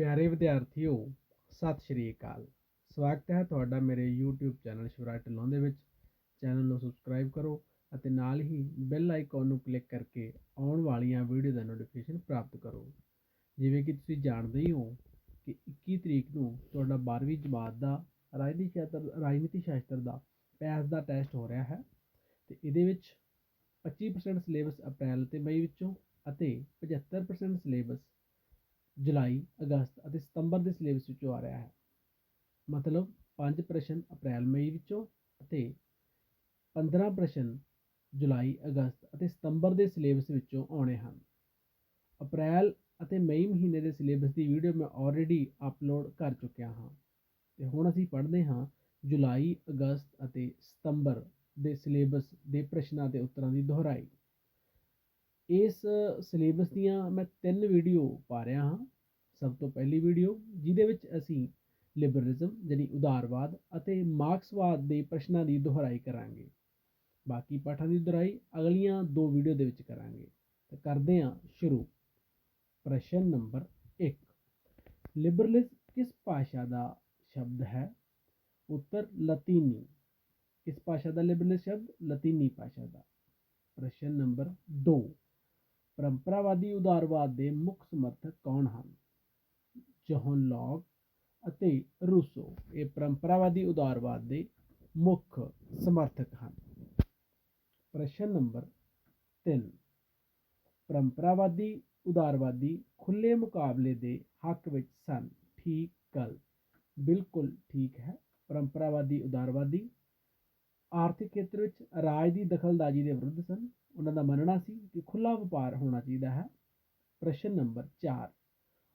ਪਿਆਰੇ ਵਿਦਿਆਰਥੀਓ, ਸਤਿ ਸ਼੍ਰੀ ਅਕਾਲ। ਸਵਾਗਤ ਹੈ ਤੁਹਾਡਾ ਮੇਰੇ YouTube ਚੈਨਲ ਸ਼ਿਵਰਾਜ ਢਿੱਲੋਂ ਦੇ ਵਿੱਚ। ਚੈਨਲ ਨੂੰ ਸਬਸਕ੍ਰਾਈਬ ਕਰੋ ਅਤੇ ਨਾਲ ਹੀ ਬੈਲ ਆਈਕਨ ਨੂੰ ਕਲਿੱਕ ਕਰਕੇ ਆਉਣ ਵਾਲੀਆਂ ਵੀਡੀਓ ਦਾ ਨੋਟੀਫਿਕੇਸ਼ਨ ਪ੍ਰਾਪਤ ਕਰੋ। ਜਿਵੇਂ ਕਿ ਤੁਸੀਂ ਜਾਣਦੇ ਹੀ ਹੋ ਕਿ 21 ਤਰੀਕ ਨੂੰ ਤੁਹਾਡਾ 12ਵੀਂ ਜਮਾਤ ਦਾ ਰਾਜਨੀਤੀ ਸ਼ਾਸਤਰ ਰਾਜਨੀਤੀ ਸ਼ਾਸਤਰ ਦਾ ਪੈਸ ਦਾ ਟੈਸਟ ਹੋ ਰਿਹਾ ਹੈ ਤੇ ਇਹਦੇ ਵਿੱਚ 25% ਸਿਲੇਬਸ ਅਪ੍ਰੈਲ ਤੇ ਮਈ ਵਿੱਚੋਂ ਅਤੇ 75% ਸਿਲੇਬਸ ਜੁਲਾਈ, ਅਗਸਤ ਅਤੇ ਸਤੰਬਰ ਦੇ ਸਿਲੇਬਸ ਵਿੱਚੋਂ ਆ ਰਿਹਾ ਹੈ। ਮਤਲਬ 5 ਪ੍ਰਸ਼ਨ ਅਪ੍ਰੈਲ, ਮਈ ਵਿੱਚੋਂ ਅਤੇ 15 ਪ੍ਰਸ਼ਨ ਜੁਲਾਈ, ਅਗਸਤ ਅਤੇ ਸਤੰਬਰ ਦੇ ਸਿਲੇਬਸ ਵਿੱਚੋਂ ਆਉਣੇ ਹਨ। ਅਪ੍ਰੈਲ ਅਤੇ ਮਈ ਮਹੀਨੇ ਦੇ ਸਿਲੇਬਸ ਦੀ ਵੀਡੀਓ ਮੈਂ ਆਲਰੇਡੀ ਅਪਲੋਡ ਕਰ ਚੁੱਕਿਆ ਹਾਂ। ਤੇ ਹੁਣ ਅਸੀਂ ਪੜ੍ਹਦੇ ਹਾਂ ਜੁਲਾਈ, ਅਗਸਤ ਅਤੇ ਸਤੰਬਰ ਦੇ ਸਿਲੇਬਸ ਦੇ ਪ੍ਰਸ਼ਨਾਂ ਦੇ ਉੱਤਰਾਂ ਦੀ ਦੁਹਰਾਈ। ਇਸ ਸਿਲੇਬਸ ਦੀਆਂ ਮੈਂ ਤਿੰਨ ਵੀਡੀਓ ਪਾ ਰਿਹਾ ਹਾਂ। ਸਭ ਤੋਂ ਪਹਿਲੀ ਵੀਡੀਓ ਜਿਹਦੇ ਵਿੱਚ ਅਸੀਂ ਲਿਬਰਲਿਜ਼ਮ ਯਾਨੀ ਉਦਾਰਵਾਦ ਅਤੇ ਮਾਰਕਸਵਾਦ ਦੇ ਪ੍ਰਸ਼ਨਾਂ ਦੀ ਦੁਹਰਾਈ ਕਰਾਂਗੇ। ਬਾਕੀ ਪਾਠਾਂ ਦੀ ਦੁਹਰਾਈ ਅਗਲੀਆਂ ਦੋ ਵੀਡੀਓ ਦੇ ਵਿੱਚ ਕਰਾਂਗੇ। ਤਾਂ ਕਰਦੇ ਹਾਂ ਸ਼ੁਰੂ। ਪ੍ਰਸ਼ਨ ਨੰਬਰ 1 ਲਿਬਰਲਿਜ਼ਮ ਕਿਸ ਭਾਸ਼ਾ ਦਾ ਸ਼ਬਦ ਹੈ? ਉੱਤਰ ਲਤੀਨੀ। ਕਿਸ ਭਾਸ਼ਾ ਦਾ ਲਿਬਰਲਿਜ਼ਮ ਸ਼ਬਦ? ਲਤੀਨੀ ਭਾਸ਼ਾ ਦਾ। ਪ੍ਰਸ਼ਨ ਨੰਬਰ 2 ਪਰੰਪਰਾਵਾਦੀ ਉਦਾਰਵਾਦ ਦੇ ਮੁੱਖ ਸਮਰਥਕ ਕੌਣ ਹਨ? ਜੋਹਨ ਲੌਕ ਅਤੇ ਰੂਸੋ। ਇਹ ਪਰੰਪਰਾਵਾਦੀ ਉਦਾਰਵਾਦ ਦੇ ਮੁੱਖ ਸਮਰਥਕ ਹਨ। ਪ੍ਰਸ਼ਨ ਨੰਬਰ 3 ਪਰੰਪਰਾਵਾਦੀ ਉਦਾਰਵਾਦੀ ਖੁੱਲੇ ਮੁਕਾਬਲੇ ਦੇ ਹੱਕ ਵਿੱਚ ਸਨ। ਠੀਕ ਗੱਲ ਬਿਲਕੁਲ ਠੀਕ ਹੈ। ਪਰੰਪਰਾਵਾਦੀ ਉਦਾਰਵਾਦੀ ਆਰਥਿਕ ਖੇਤਰ ਵਿੱਚ ਰਾਜ ਦੀ ਦਖਲਅੰਦਾਜ਼ੀ ਦੇ ਵਿਰੁੱਧ ਸਨ। ਉਹਨਾਂ ਦਾ ਮੰਨਣਾ ਸੀ ਕਿ ਖੁੱਲਾ ਵਪਾਰ ਹੋਣਾ ਚਾਹੀਦਾ ਹੈ। ਪ੍ਰਸ਼ਨ ਨੰਬਰ 4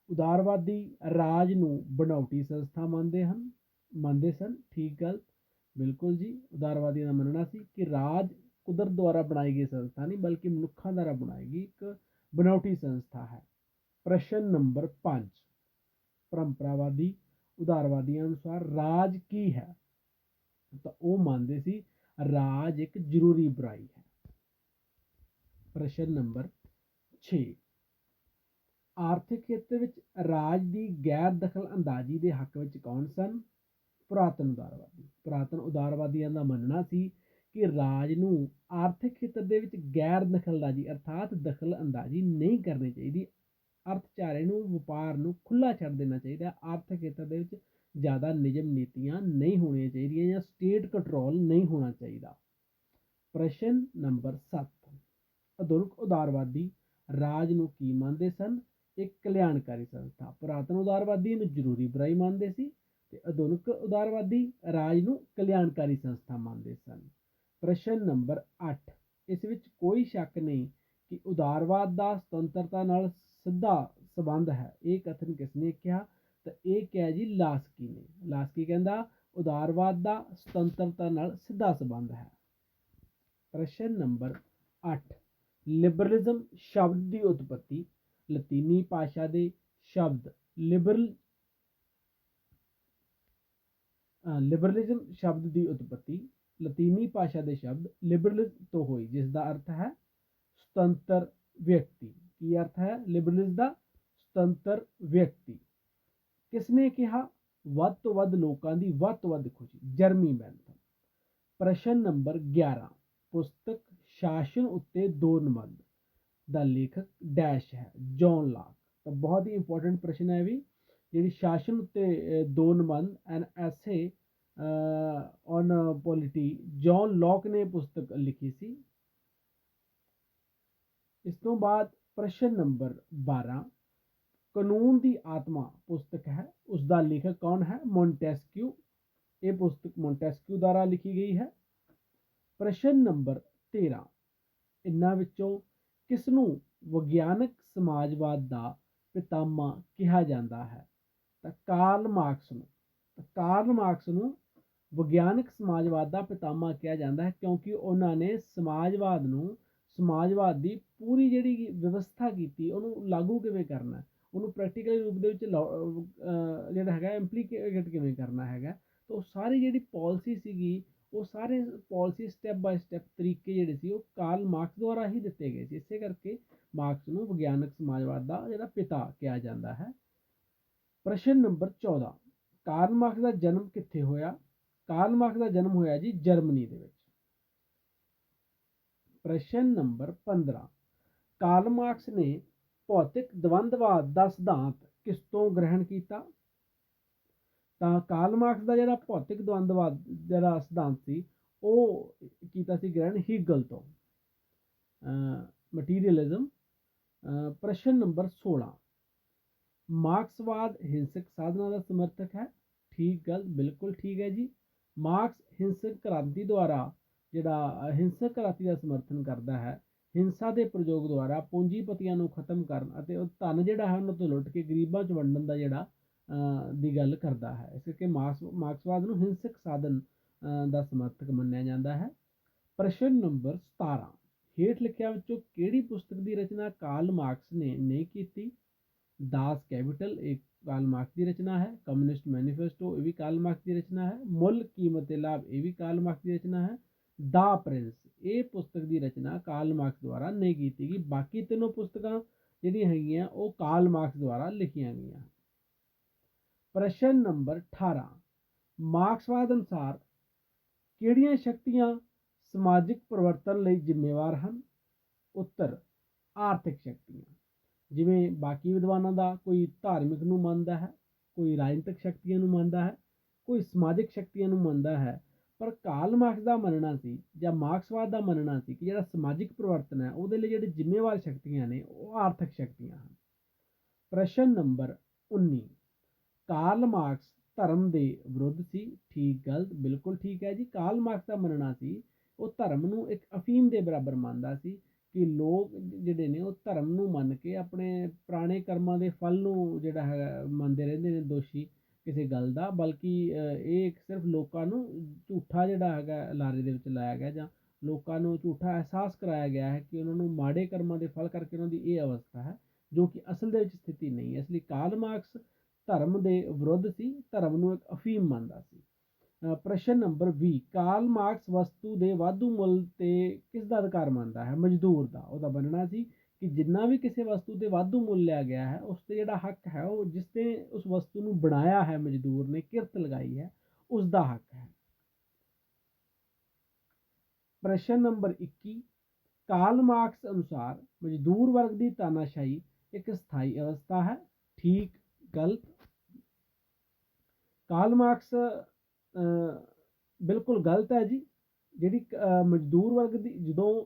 ਉਦਾਰਵਾਦੀ ਰਾਜ ਨੂੰ ਬਣਾਉਟੀ ਸੰਸਥਾ ਮੰਨਦੇ ਹਨ? ਮੰਨਦੇ ਸਨ, ਠੀਕ ਗੱਲ ਬਿਲਕੁਲ ਜੀ, ਉਦਾਰਵਾਦੀਆਂ ਦਾ ਮੰਨਣਾ ਸੀ ਕਿ ਰਾਜ ਕੁਦਰਤ ਦੁਆਰਾ ਬਣਾਈ ਗਈ ਸੰਸਥਾ ਨਹੀਂ, ਬਲਕਿ ਮਨੁੱਖਾਂ ਦੁਆਰਾ ਬਣਾਈ ਗਈ ਇੱਕ ਬਣਾਉਟੀ ਸੰਸਥਾ ਹੈ। ਪ੍ਰਸ਼ਨ ਨੰਬਰ 5 ਪਰੰਪਰਾਵਾਦੀ ਉਦਾਰਵਾਦੀਆਂ ਅਨੁਸਾਰ ਰਾਜ ਕੀ ਹੈ? ਤਾਂ ਉਹ ਮੰਨਦੇ ਸੀ, ਰਾਜ ਇੱਕ ਜ਼ਰੂਰੀ ਬੁਰਾਈ ਹੈ। ਪ੍ਰਸ਼ਨ ਨੰਬਰ 6 ਆਰਥਿਕ ਖੇਤਰ ਵਿੱਚ ਰਾਜ ਦੀ ਗੈਰ ਦਖਲ ਅੰਦਾਜ਼ੀ ਦੇ ਹੱਕ ਵਿੱਚ ਕੌਣ ਸਨ? ਪੁਰਾਤਨ ਉਦਾਰਵਾਦੀ। ਪੁਰਾਤਨ ਉਦਾਰਵਾਦੀਆਂ ਦਾ ਮੰਨਣਾ ਸੀ ਕਿ ਰਾਜ ਨੂੰ ਆਰਥਿਕ ਖੇਤਰ ਦੇ ਵਿੱਚ ਗੈਰ ਦਖਲਅੰਦਾਜ਼ੀ ਅਰਥਾਤ ਦਖਲ ਅੰਦਾਜ਼ੀ ਨਹੀਂ ਕਰਨੀ ਚਾਹੀਦੀ। ਅਰਥਚਾਰੇ ਨੂੰ, ਵਪਾਰ ਨੂੰ ਖੁੱਲਾ ਛੱਡ ਦੇਣਾ ਚਾਹੀਦਾ। ਆਰਥਿਕ ਖੇਤਰ ਦੇ ਵਿੱਚ ਜ਼ਿਆਦਾ ਨਿਯਮ ਨੀਤੀਆਂ ਨਹੀਂ ਹੋਣੀਆਂ ਚਾਹੀਦੀਆਂ ਜਾਂ ਸਟੇਟ ਕੰਟਰੋਲ ਨਹੀਂ ਹੋਣਾ ਚਾਹੀਦਾ। ਪ੍ਰਸ਼ਨ ਨੰਬਰ 7 ਆਧੁਨਿਕ ਉਦਾਰਵਾਦੀ ਰਾਜ ਨੂੰ ਕੀ ਮੰਨਦੇ ਸਨ? ਇੱਕ ਕਲਿਆਣਕਾਰੀ ਸੰਸਥਾ। ਪੁਰਾਤਨ ਉਦਾਰਵਾਦੀ ਨੂੰ ਜ਼ਰੂਰੀ ਬੁਰਾਈ ਮੰਨਦੇ ਸੀ ਤੇ ਆਧੁਨਿਕ ਉਦਾਰਵਾਦੀ ਰਾਜ ਨੂੰ ਕਲਿਆਣਕਾਰੀ ਸੰਸਥਾ ਮੰਨਦੇ ਸਨ। ਪ੍ਰਸ਼ਨ ਨੰਬਰ 8 ਇਸ ਵਿੱਚ ਕੋਈ ਸ਼ੱਕ ਨਹੀਂ ਕਿ ਉਦਾਰਵਾਦ ਦਾ ਸੁਤੰਤਰਤਾ ਨਾਲ ਸਿੱਧਾ ਸਬੰਧ ਹੈ। ਇਹ ਕਥਨ ਕਿਸਨੇ ਕਿਹਾ? ਤਾਂ ਇਹ ਕਿਹਾ ਜੀ ਲਾਸਕੀ ਨੇ। ਲਾਸਕੀ ਕਹਿੰਦਾ, ਉਦਾਰਵਾਦ ਦਾ ਸੁਤੰਤਰਤਾ ਨਾਲ ਸਿੱਧਾ ਸਬੰਧ ਹੈ। ਪ੍ਰਸ਼ਨ ਨੰਬਰ 8 ਲਿਬਰਲਿਜ਼ਮ ਸ਼ਬਦ ਦੀ ਉਤਪਤੀ, ਲਤੀਨੀ ਭਾਸ਼ਾ ਦੇ ਸ਼ਬਦ, ਲਿਬਰਲ ਲਿਬਰਲਿਜ਼ਮ ਸ਼ਬਦ ਦੀ ਉਤਪਤੀ, ਲਤੀਨੀ ਭਾਸ਼ਾ ਦੇ ਸ਼ਬਦ ਲਿਬਰਲਿਜ਼ਮ ਤੋਂ ਹੋਈ, ਜਿਸ ਦਾ ਅਰਥ ਹੈ ਸੁਤੰਤਰ ਵਿਅਕਤੀ। ਕੀ ਅਰਥ ਹੈ? ਲਿਬਰਲਿਜ਼ਮ ਦਾ ਸੁਤੰਤਰ ਵਿਅਕਤੀ। ਕਿਸਨੇ ਕਿਹਾ? ਵੱਧ ਤੋਂ ਵੱਧ ਲੋਕਾਂ ਦੀ ਵੱਧ ਤੋਂ ਵੱਧ ਖੁਸ਼ੀ, ਜਰਮੀ ਬੈਂਥਮ ਪ੍ਰਸ਼ਨ ਨੰਬਰ 11 ਪੁਸਤਕ ਸ਼ਾਸਨ ਉੱਤੇ ਦੋ ਨਿਬੰਧ ਦਾ ਲੇਖਕ ਡੈਸ਼ ਹੈ, ਜੌਨ ਲਾਕ। ਤਾਂ ਬਹੁਤ ਹੀ ਇੰਪੋਰਟੈਂਟ ਪ੍ਰਸ਼ਨ ਹੈ ਵੀ, ਜਿਹੜੀ ਸ਼ਾਸਨ ਉੱਤੇ ਦੋ ਨਿਬੰਧ ਐਨ ਐਸੇ ਔਨ ਪੋਲਿਟੀ ਜੌਨ ਲੌਕ ਨੇ ਪੁਸਤਕ ਲਿਖੀ ਸੀ। ਇਸ ਤੋਂ ਬਾਅਦ ਪ੍ਰਸ਼ਨ ਨੰਬਰ 12 ਕਾਨੂੰਨ ਦੀ ਆਤਮਾ ਪੁਸਤਕ ਹੈ ਉਸ ਦਾ ਲੇਖਕ ਕੌਣ ਹੈ? ਮੌਂਟੈਸਕਿਊ। ਇਹ ਪੁਸਤਕ ਮੌਂਟੈਸਕਿਊ ਦੁਆਰਾ ਲਿਖੀ ਗਈ ਹੈ। ਪ੍ਰਸ਼ਨ ਨੰਬਰ 13 ਇਨ੍ਹਾਂ ਵਿੱਚੋਂ ਕਿਸ ਨੂੰ ਵਿਗਿਆਨਕ ਸਮਾਜਵਾਦ ਦਾ ਪਿਤਾਮਾ ਕਿਹਾ ਜਾਂਦਾ ਹੈ? ਤਾਂ ਕਾਰਲ ਮਾਰਕਸ ਨੂੰ। ਤਾਂ ਕਾਰਲ ਮਾਰਕਸ ਨੂੰ ਵਿਗਿਆਨਕ ਸਮਾਜਵਾਦ ਦਾ ਪਿਤਾਮਾ ਕਿਹਾ ਜਾਂਦਾ ਹੈ ਕਿਉਂਕਿ ਉਹਨਾਂ ਨੇ ਸਮਾਜਵਾਦ ਨੂੰ, ਸਮਾਜਵਾਦ ਦੀ ਪੂਰੀ ਜਿਹੜੀ ਵਿਵਸਥਾ ਕੀਤੀ, ਉਹਨੂੰ ਲਾਗੂ ਕਿਵੇਂ ਕਰਨਾ ਉਹਨੂੰ ਪ੍ਰੈਕਟੀਕਲ ਰੂਪ ਦੇ ਵਿੱਚ ਜਿਹੜਾ ਹੈਗਾ ਇੰਪਲੀਕੇਟ ਕਿਵੇਂ ਕਰਨਾ ਹੈਗਾ ਤਾਂ ਉਹ ਸਾਰੀ ਜਿਹੜੀ ਪਾਲਿਸੀ ਸੀਗੀ ਉਹ ਸਾਰੇ ਪਾਲਿਸੀ ਸਟੈਪ ਬਾਈ ਸਟੈਪ ਤਰੀਕੇ ਜਿਹੜੇ ਸੀ ਉਹ ਕਾਰਲ ਮਾਰਕਸ ਦੁਆਰਾ ਹੀ ਦਿੱਤੇ ਗਏ ਸੀ। ਇਸੇ ਕਰਕੇ ਮਾਰਕਸ ਨੂੰ ਵਿਗਿਆਨਕ ਸਮਾਜਵਾਦ ਦਾ ਜਿਹੜਾ ਪਿਤਾ ਕਿਹਾ ਜਾਂਦਾ ਹੈ। ਪ੍ਰਸ਼ਨ ਨੰਬਰ 14 ਕਾਰਲ ਮਾਰਕਸ ਦਾ ਜਨਮ ਕਿੱਥੇ ਹੋਇਆ? ਕਾਰਲ ਮਾਰਕਸ ਦਾ ਜਨਮ ਹੋਇਆ ਜੀ ਜਰਮਨੀ ਦੇ ਵਿੱਚ। ਪ੍ਰਸ਼ਨ ਨੰਬਰ 15 ਕਾਰਲ ਮਾਰਕਸ ਨੇ ਭੌਤਿਕ ਦਵੰਦਵਾਦ ਦਾ ਸਿਧਾਂਤ ਕਿਸ ਤੋਂ ਗ੍ਰਹਿਣ ਕੀਤਾ? ਤਾਂ ਕਾਰਲ ਮਾਰਕਸ ਦਾ ਜਿਹੜਾ ਭੌਤਿਕ ਦਵੰਦਵਾਦ, ਜਿਹੜਾ ਸਿਧਾਂਤ ਸੀ, ਉਹ ਕੀਤਾ ਸੀ ਗ੍ਰਹਿਣ ਹੀਗਲ ਤੋਂ। ਮਟੀਰੀਅਲਿਜ਼ਮ ਪ੍ਰਸ਼ਨ ਨੰਬਰ 16 ਮਾਰਕਸਵਾਦ ਹਿੰਸਕ ਸਾਧਨਾ ਦਾ ਸਮਰਥਕ ਹੈ। ਠੀਕ ਗੱਲ, ਬਿਲਕੁਲ ਠੀਕ ਹੈ ਜੀ। ਮਾਰਕਸ ਹਿੰਸਕ ਕ੍ਰਾਂਤੀ ਦੁਆਰਾ ਜਿਹੜਾ ਹਿੰਸਕ ਕ੍ਰਾਂਤੀ ਦਾ ਸਮਰਥਨ ਕਰਦਾ ਹੈ, ਹਿੰਸਾ ਦੇ ਪ੍ਰਯੋਗ ਦੁਆਰਾ ਪੂੰਜੀਪਤੀਆਂ ਨੂੰ ਖਤਮ ਕਰਨ ਅਤੇ ਉਹ ਧਨ ਜਿਹੜਾ ਹੈ ਉਹਨਾਂ ਤੋਂ ਲੁੱਟ ਕੇ ਗਰੀਬਾਂ 'ਚ ਵੰਡਣ ਦਾ ਜਿਹੜਾ ਦੀ ਗੱਲ ਕਰਦਾ ਹੈ। ਇਸ ਕਰਕੇ ਮਾਰਕਸ, ਮਾਰਕਸਵਾਦ ਨੂੰ ਹਿੰਸਕ ਸਾਧਨ ਦਾ ਸਮਰਥਕ ਮੰਨਿਆ ਜਾਂਦਾ ਹੈ। ਪ੍ਰਸ਼ਨ ਨੰਬਰ 17 ਹੇਠ ਲਿਖਿਆ ਵਿੱਚੋਂ ਕਿਹੜੀ ਪੁਸਤਕ ਦੀ ਰਚਨਾ ਕਾਰਲ ਮਾਰਕਸ ਨੇ ਨਹੀਂ ਕੀਤੀ? ਦਾਸ ਕੈਪੀਟਲ ਇੱਕ ਕਾਰਲ ਮਾਰਕਸ ਦੀ ਰਚਨਾ ਹੈ। ਕਮਿਊਨਿਸਟ ਮੈਨੀਫੈਸਟੋ, ਇਹ ਵੀ ਕਾਰਲ ਮਾਰਕਸ ਦੀ ਰਚਨਾ ਹੈ। ਮੁੱਲ, ਕੀਮਤ ਤੇ ਲਾਭ, ਇਹ ਵੀ ਕਾਰਲ ਮਾਰਕਸ ਦੀ ਰਚਨਾ ਹੈ। ਦਾ ਪ੍ਰਿੰਸ, ਇਹ ਪੁਸਤਕ ਦੀ ਰਚਨਾ ਕਾਰਲ ਮਾਰਕਸ ਦੁਆਰਾ ਨਹੀਂ ਕੀਤੀ ਗਈ। ਬਾਕੀ ਤਿੰਨੋਂ ਪੁਸਤਕਾਂ ਜਿਹੜੀਆਂ ਹੈਗੀਆਂ, ਉਹ ਕਾਰਲ ਮਾਰਕਸ ਦੁਆਰਾ ਲਿਖੀਆਂ ਗਈਆਂ। ਪ੍ਰਸ਼ਨ ਨੰਬਰ 18 ਮਾਰਕਸਵਾਦ ਅਨੁਸਾਰ ਕਿਹੜੀਆਂ ਸ਼ਕਤੀਆਂ ਸਮਾਜਿਕ ਪਰਿਵਰਤਨ ਲਈ ਜ਼ਿੰਮੇਵਾਰ ਹਨ? ਉੱਤਰ, ਆਰਥਿਕ ਸ਼ਕਤੀਆਂ। ਜਿਵੇਂ ਬਾਕੀ ਵਿਦਵਾਨਾਂ ਦਾ ਕੋਈ ਧਾਰਮਿਕ ਨੂੰ ਮੰਨਦਾ ਹੈ, ਕੋਈ ਰਾਜਨੀਤਿਕ ਸ਼ਕਤੀਆਂ ਨੂੰ ਮੰਨਦਾ ਹੈ, ਕੋਈ ਸਮਾਜਿਕ ਸ਼ਕਤੀਆਂ ਨੂੰ ਮੰਨਦਾ ਹੈ, ਪਰ ਕਾਲ ਮਾਰਕਸ ਦਾ ਮੰਨਣਾ ਸੀ ਜਾਂ ਮਾਰਕਸਵਾਦ ਦਾ ਮੰਨਣਾ ਸੀ ਕਿ ਜਿਹੜਾ ਸਮਾਜਿਕ ਪਰਿਵਰਤਨ ਹੈ, ਉਹਦੇ ਲਈ ਜਿਹੜੇ ਜ਼ਿੰਮੇਵਾਰ ਸ਼ਕਤੀਆਂ ਨੇ, ਉਹ ਆਰਥਿਕ ਸ਼ਕਤੀਆਂ ਹਨ। ਪ੍ਰਸ਼ਨ ਨੰਬਰ 19 ਕਾਰਲ ਮਾਰਕਸ ਧਰਮ ਦੇ ਵਿਰੁੱਧ ਸੀ। ਠੀਕ, ਗਲਤ, ਬਿਲਕੁਲ ਠੀਕ ਹੈ ਜੀ। ਕਾਰਲ ਮਾਰਕਸ ਦਾ ਮੰਨਣਾ ਸੀ, ਉਹ ਧਰਮ ਨੂੰ ਇੱਕ ਅਫੀਮ ਦੇ ਬਰਾਬਰ ਮੰਨਦਾ ਸੀ ਕਿ ਲੋਕ ਜਿਹੜੇ ਨੇ ਉਹ ਧਰਮ ਨੂੰ ਮੰਨ ਕੇ ਆਪਣੇ ਪੁਰਾਣੇ ਕਰਮਾਂ ਦੇ ਫਲ ਨੂੰ ਜਿਹੜਾ ਹੈ ਮੰਨਦੇ ਰਹਿੰਦੇ ਨੇ ਦੋਸ਼ੀ ਕਿਸੇ ਗੱਲ ਦਾ। ਬਲਕਿ ਇਹ ਇੱਕ ਸਿਰਫ ਲੋਕਾਂ ਨੂੰ ਝੂਠਾ ਜਿਹੜਾ ਹੈਗਾ, ਲਾਰੇ ਦੇ ਵਿੱਚ ਲਾਇਆ ਗਿਆ ਜਾਂ ਲੋਕਾਂ ਨੂੰ ਝੂਠਾ ਅਹਿਸਾਸ ਕਰਾਇਆ ਗਿਆ ਹੈ ਕਿ ਉਹਨਾਂ ਨੂੰ ਮਾੜੇ ਕਰਮਾਂ ਦੇ ਫਲ ਕਰਕੇ ਉਹਨਾਂ ਦੀ ਇਹ ਅਵਸਥਾ ਹੈ, ਜੋ ਕਿ ਅਸਲ ਦੇ ਵਿੱਚ ਸਥਿਤੀ ਨਹੀਂ ਹੈ। ਇਸ ਲਈ ਕਾਰਲ ਮਾਰਕਸ ਧਰਮ ਦੇ ਵਿਰੁੱਧ ਸੀ, ਧਰਮ ਨੂੰ ਇੱਕ ਅਫੀਮ ਮੰਨਦਾ ਸੀ। ਪ੍ਰਸ਼ਨ ਨੰਬਰ 20 ਕਾਰਲ ਮਾਰਕਸ ਵਸਤੂ ਦੇ ਵਾਧੂ ਮੁੱਲ ਤੇ ਕਿਸ ਦਾ ਅਧਿਕਾਰ ਮੰਨਦਾ ਹੈ? ਮਜ਼ਦੂਰ ਦਾ। ਉਹਦਾ ਮੰਨਣਾ ਸੀ ਕਿ ਜਿੰਨਾ ਵੀ ਕਿਸੇ ਵਸਤੂ ਤੇ ਵਾਧੂ ਮੁੱਲ ਲਿਆ ਗਿਆ ਹੈ, ਉਸ ਤੇ ਜਿਹੜਾ ਹੱਕ ਹੈ, ਉਹ ਜਿਸ ਤੇ ਉਸ ਵਸਤੂ ਨੂੰ ਬਣਾਇਆ ਹੈ, ਮਜ਼ਦੂਰ ਨੇ, ਕਿਰਤ ਲਗਾਈ ਹੈ ਉਸ ਦਾ ਹੱਕ ਹੈ। ਪ੍ਰਸ਼ਨ ਨੰਬਰ 21 ਕਾਰਲ ਮਾਰਕਸ ਅਨੁਸਾਰ ਮਜ਼ਦੂਰ ਵਰਗ ਦੀ ਤਾਨਾਸ਼ਾਹੀ ਇੱਕ ਸਥਾਈ ਅਵਸਥਾ ਹੈ। ਠੀਕ ਗਲਤ ਕਾਲ ਮਾਰਕਸ ਬਿਲਕੁਲ ਗਲਤ ਹੈ ਜੀ। ਜਿਹੜੀ ਅਹ, ਮਜ਼ਦੂਰ ਵਰਗ ਦੀ ਜਦੋਂ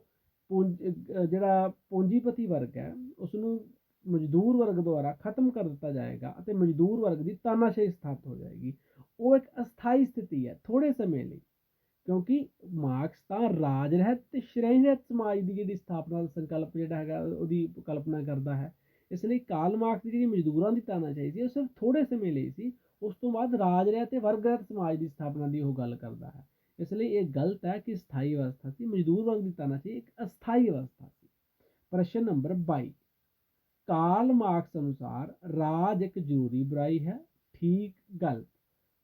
ਪੂੰਜ ਜਿਹੜਾ ਪੂੰਜੀਪਤੀ ਵਰਗ ਹੈ ਉਸ ਨੂੰ ਮਜ਼ਦੂਰ ਵਰਗ ਦੁਆਰਾ ਖਤਮ ਕਰ ਦਿੱਤਾ ਜਾਏਗਾ ਅਤੇ ਮਜ਼ਦੂਰ ਵਰਗ ਦੀ ਤਾਨਾਸ਼ਾਹੀ ਸਥਾਪਿਤ ਹੋ ਜਾਏਗੀ ਉਹ ਇੱਕ ਅਸਥਾਈ ਸਥਿਤੀ ਹੈ ਥੋੜੇ ਸਮੇਂ ਲਈ। ਕਿਉਂਕਿ ਮਾਰਕਸ ਤਾਂ ਰਾਜ ਰਹਿਤ ਤੇ ਸ਼੍ਰੇਣੀ ਰਹਿਤ ਸਮਾਜ ਦੀ ਜਿਹੜੀ ਸਥਾਪਨਾ ਦਾ ਸੰਕਲਪ ਜਿਹੜਾ ਹੈਗਾ ਉਹਦੀ ਕਲਪਨਾ ਕਰਦਾ ਹੈ। ਇਸ ਲਈ ਕਾਲ ਮਾਰਕਸ ਦੀ ਜਿਹੜੀ ਮਜ਼ਦੂਰਾਂ ਦੀ ਤਾਨਾਸ਼ਾਹੀ ਸੀ, ਉਹ ਸਿਰਫ ਥੋੜੇ ਸਮੇਂ ਲਈ ਸੀ, ਉਸ ਤੋਂ ਬਾਅਦ ਰਾਜ ਰਹਿਤ ਤੇ ਵਰਗ ਰਹਿਤ ਸਮਾਜ ਦੀ ਸਥਾਪਨਾ ਦੀ ਉਹ ਗੱਲ ਕਰਦਾ ਹੈ। ਇਸ ਲਈ ਇਹ ਗਲਤ ਹੈ ਕਿ ਸਥਾਈ ਅਵਸਥਾ ਸੀ, ਮਜ਼ਦੂਰ ਵਰਗ ਦੀ ਤਾਨਾਸ਼ਾਹੀ ਇੱਕ ਅਸਥਾਈ ਅਵਸਥਾ ਸੀ। ਪ੍ਰਸ਼ਨ ਨੰਬਰ 22 ਕਾਲ ਮਾਰਕਸ ਅਨੁਸਾਰ ਰਾਜ ਇੱਕ ਜ਼ਰੂਰੀ ਬੁਰਾਈ ਹੈ, ਠੀਕ, ਗਲਤ?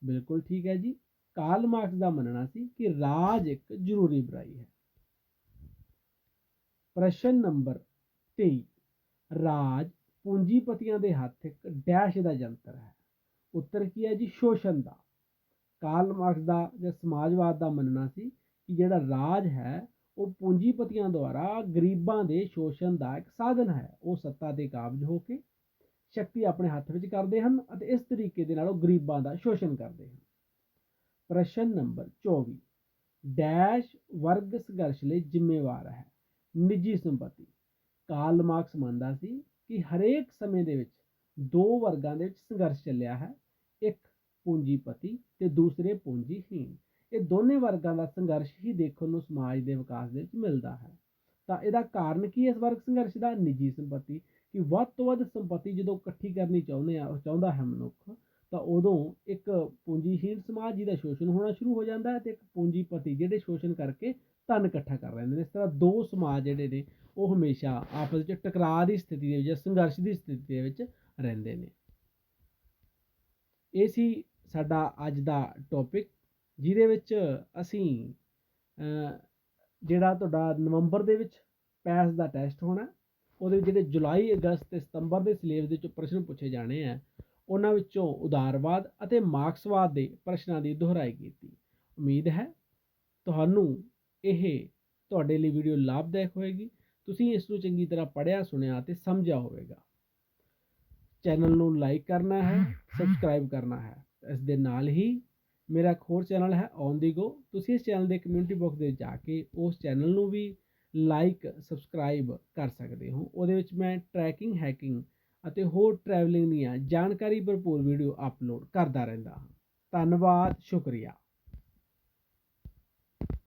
ਬਿਲਕੁਲ ਠੀਕ ਹੈ ਜੀ। ਕਾਲ ਮਾਰਕਸ ਦਾ ਮੰਨਣਾ ਸੀ ਕਿ ਰਾਜ ਇੱਕ ਜ਼ਰੂਰੀ ਬੁਰਾਈ ਹੈ। ਪ੍ਰਸ਼ਨ ਨੰਬਰ 23 ਰਾਜ ਪੂੰਜੀਪਤੀਆਂ ਦੇ ਹੱਥ ਇੱਕ ਡੈਸ਼ ਦਾ ਯੰਤਰ ਹੈ। ਉੱਤਰ ਕੀ ਹੈ ਜੀ? ਸ਼ੋਸ਼ਣ ਦਾ। ਕਾਰਲ ਮਾਰਕਸ ਦਾ ਜਾਂ ਸਮਾਜਵਾਦ ਦਾ ਮੰਨਣਾ ਸੀ ਕਿ ਜਿਹੜਾ ਰਾਜ ਹੈ, ਉਹ ਪੂੰਜੀਪਤੀਆਂ ਦੁਆਰਾ ਗਰੀਬਾਂ ਦੇ ਸ਼ੋਸ਼ਣ ਦਾ ਇੱਕ ਸਾਧਨ ਹੈ। ਉਹ ਸੱਤਾ ਦੇ ਕਾਬਜ ਹੋ ਕੇ ਸ਼ਕਤੀ ਆਪਣੇ ਹੱਥ ਵਿੱਚ ਕਰਦੇ ਹਨ ਅਤੇ ਇਸ ਤਰੀਕੇ ਦੇ ਨਾਲ ਉਹ ਗਰੀਬਾਂ ਦਾ ਸ਼ੋਸ਼ਣ ਕਰਦੇ ਹਨ। ਪ੍ਰਸ਼ਨ ਨੰਬਰ 24 ਡੈਸ਼ ਵਰਗ ਸੰਘਰਸ਼ ਲਈ ਜ਼ਿੰਮੇਵਾਰ ਹੈ। ਨਿੱਜੀ ਸੰਪਤੀ। ਕਾਰਲ ਮਾਰਕਸ ਮੰਨਦਾ ਸੀ ਕਿ ਹਰੇਕ ਸਮੇਂ ਦੇ ਵਿੱਚ ਦੋ ਵਰਗਾਂ ਦੇ ਵਿੱਚ ਸੰਘਰਸ਼ ਚੱਲਿਆ ਹੈ, ਇੱਕ ਪੂੰਜੀਪਤੀ ਤੇ ਦੂਸਰੇ ਪੂੰਜੀਹੀਨ ਇਹ ਦੋਨੇ ਵਰਗਾਂ ਦਾ ਸੰਘਰਸ਼ ਹੀ ਦੇਖਣ ਨੂੰ ਸਮਾਜ ਦੇ ਵਿਕਾਸ ਦੇ ਵਿੱਚ ਮਿਲਦਾ ਹੈ। ਤਾਂ ਇਹਦਾ ਕਾਰਨ ਕੀ ਇਸ ਵਰਗ ਸੰਘਰਸ਼ ਦਾ? ਨਿੱਜੀ ਸੰਪਤੀ, ਕਿ ਵੱਧ ਤੋਂ ਵੱਧ ਸੰਪਤੀ ਜਦੋਂ ਇਕੱਠੀ ਕਰਨੀ ਚਾਹੁੰਦੇ ਆ, ਚਾਹੁੰਦਾ ਹੈ ਮਨੁੱਖ ਤਾਂ ਉਦੋਂ ਇੱਕ ਪੂੰਜੀਹੀਨ ਸਮਾਜ ਜਿਹਦਾ ਸ਼ੋਸ਼ਣ ਹੋਣਾ ਸ਼ੁਰੂ ਹੋ ਜਾਂਦਾ ਹੈ ਤੇ ਇੱਕ ਪੂੰਜੀਪਤੀ ਜਿਹੜੇ ਸ਼ੋਸ਼ਣ ਕਰਕੇ ਧਨ ਇਕੱਠਾ ਕਰ ਲੈਂਦੇ ਨੇ। ਇਸ ਤਰ੍ਹਾਂ ਦੋ ਸਮਾਜ ਜਿਹੜੇ ਨੇ, ਉਹ ਹਮੇਸ਼ਾ ਆਪਸ ਵਿੱਚ ਟਕਰਾਅ ਦੀ ਸਥਿਤੀ ਦੇ ਵਿੱਚ ਜਾਂ ਸੰਘਰਸ਼ ਦੀ ਸਥਿਤੀ ਦੇ ਵਿੱਚ ਰਹਿੰਦੇ ਨੇ। ਇਹ ਸੀ ਸਾਡਾ ਅੱਜ ਦਾ ਟੌਪਿਕ ਜਿਹਦੇ ਵਿੱਚ ਅਸੀਂ ਜਿਹੜਾ ਤੁਹਾਡਾ ਨਵੰਬਰ ਦੇ ਵਿੱਚ ਪੈਸ ਦਾ ਟੈਸਟ ਹੋਣਾ, ਉਹਦੇ ਵਿੱਚ ਜਿਹੜੇ ਜੁਲਾਈ, ਅਗਸਤ ਤੇ ਸਤੰਬਰ ਦੇ ਸਿਲੇਬਸ ਦੇ ਵਿੱਚ ਪ੍ਰਸ਼ਨ ਪੁੱਛੇ ਜਾਣੇ ਆ ਉਹਨਾਂ ਵਿੱਚੋਂ ਉਦਾਰਵਾਦ ਅਤੇ ਮਾਰਕਸਵਾਦ ਦੇ ਪ੍ਰਸ਼ਨਾਂ ਦੀ ਦੁਹਰਾਈ ਕੀਤੀ। ਉਮੀਦ ਹੈ ਤੁਹਾਨੂੰ ਇਹ ਤੁਹਾਡੇ ਲਈ ਵੀਡੀਓ ਲਾਭਦਾਇਕ ਹੋਏਗੀ। ਤੁਸੀਂ ਇਸ ਨੂੰ ਚੰਗੀ ਤਰ੍ਹਾਂ ਪੜ੍ਹਿਆ, ਸੁਣਿਆ ਤੇ ਸਮਝਿਆ ਹੋਵੇਗਾ। ਚੈਨਲ ਨੂੰ ਲਾਈਕ ਕਰਨਾ ਹੈ, ਸਬਸਕ੍ਰਾਈਬ ਕਰਨਾ ਹੈ। ਇਸ ਦੇ ਨਾਲ ਹੀ ਮੇਰਾ ਇੱਕ ਹੋਰ ਚੈਨਲ ਹੈ ਔਨ ਦੀ ਗੋ ਤੁਸੀਂ ਇਸ ਚੈਨਲ ਦੇ ਕਮਿਊਨਿਟੀ ਬਾਕਸ ਦੇ ਜਾ ਕੇ ਉਸ ਚੈਨਲ ਨੂੰ ਵੀ ਲਾਈਕ, ਸਬਸਕ੍ਰਾਈਬ ਕਰ ਸਕਦੇ ਹੋ। ਉਹਦੇ ਵਿੱਚ ਮੈਂ ਟਰੈਕਿੰਗ ਹੈਕਿੰਗ ਅਤੇ ਹੋਰ ਟਰੈਵਲਿੰਗ ਦੀਆਂ ਜਾਣਕਾਰੀ ਭਰਪੂਰ ਵੀਡੀਓ ਅਪਲੋਡ ਕਰਦਾ ਰਹਿੰਦਾ ਹਾਂ। ਧੰਨਵਾਦ ਸ਼ੁਕਰੀਆ।